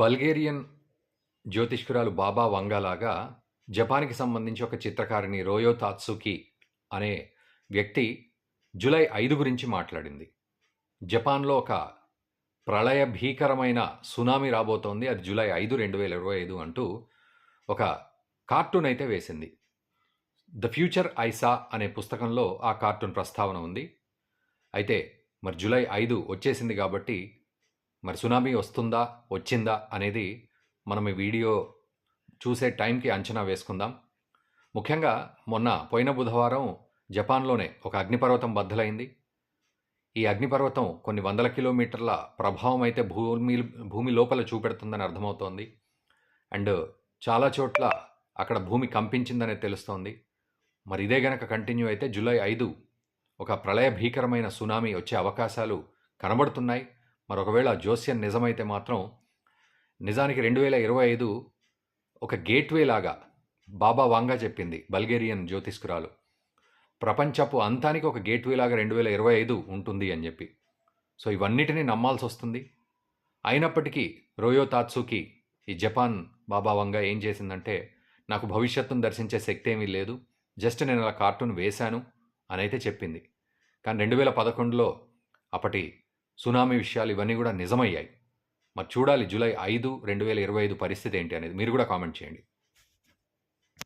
Bulgarian జ్యోతిష్కురాలు బాబా వంగాలాగా జపాన్కి సంబంధించి ఒక చిత్రకారిణి రోయో తాత్సుకి అనే వ్యక్తి జూలై ఐదు గురించి మాట్లాడింది. జపాన్లో ఒక ప్రళయ భీకరమైన సునామీ రాబోతోంది. అది జూలై ఐదు రెండు వేల ఇరవై ఐదు అంటూ ఒక కార్టూన్ అయితే వేసింది. ద ఫ్యూచర్ ఐసా అనే పుస్తకంలో ఆ కార్టూన్ ప్రస్తావన ఉంది. అయితే మరి జూలై ఐదు వచ్చేసింది కాబట్టి మరి సునామీ వస్తుందా వచ్చిందా అనేది మనం ఈ వీడియో చూసే టైంకి అంచనా వేసుకుందాం. ముఖ్యంగా మొన్న పోయిన బుధవారం జపాన్లోనే ఒక అగ్నిపర్వతం బద్దలైంది. ఈ అగ్నిపర్వతం కొన్ని వందల కిలోమీటర్ల ప్రభావం అయితే భూమి భూమి లోపల చూపెడుతుందని అర్థమవుతోంది. అండ్ చాలా చోట్ల అక్కడ భూమి కంపించిందనే తెలుస్తోంది. మరి ఇదే గనక కంటిన్యూ అయితే జూలై ఐదు ఒక ప్రళయ భీకరమైన సునామీ వచ్చే అవకాశాలు కనబడుతున్నాయి. మరొకవేళ జోస్యం నిజమైతే మాత్రం నిజానికి రెండు వేల ఇరవై ఐదు ఒక గేట్వే లాగా బాబా వాంగా చెప్పింది బల్గేరియన్ జ్యోతిష్కురాలు. ప్రపంచపు అంతానికి ఒక గేట్వే లాగా రెండు వేల ఇరవై ఐదు ఉంటుంది అని చెప్పి. సో ఇవన్నిటినీ నమ్మాల్సి వస్తుంది. అయినప్పటికీ రోయో తాత్సుకి ఈ జపాన్ బాబా వంగ ఏం చేసిందంటే నాకు భవిష్యత్తును దర్శించే శక్తి ఏమీ లేదు జస్ట్ నేను అలా కార్టూన్ వేశాను అని అయితే చెప్పింది. కానీ రెండు వేల పదకొండులో అప్పటి సునామీ విషయాలు ఇవన్నీ కూడా నిజమయ్యాయి. మరి చూడాలి జూలై ఐదు రెండు వేల ఇరవై ఐదు పరిస్థితి ఏంటి అనేది మీరు కూడా కామెంట్ చేయండి.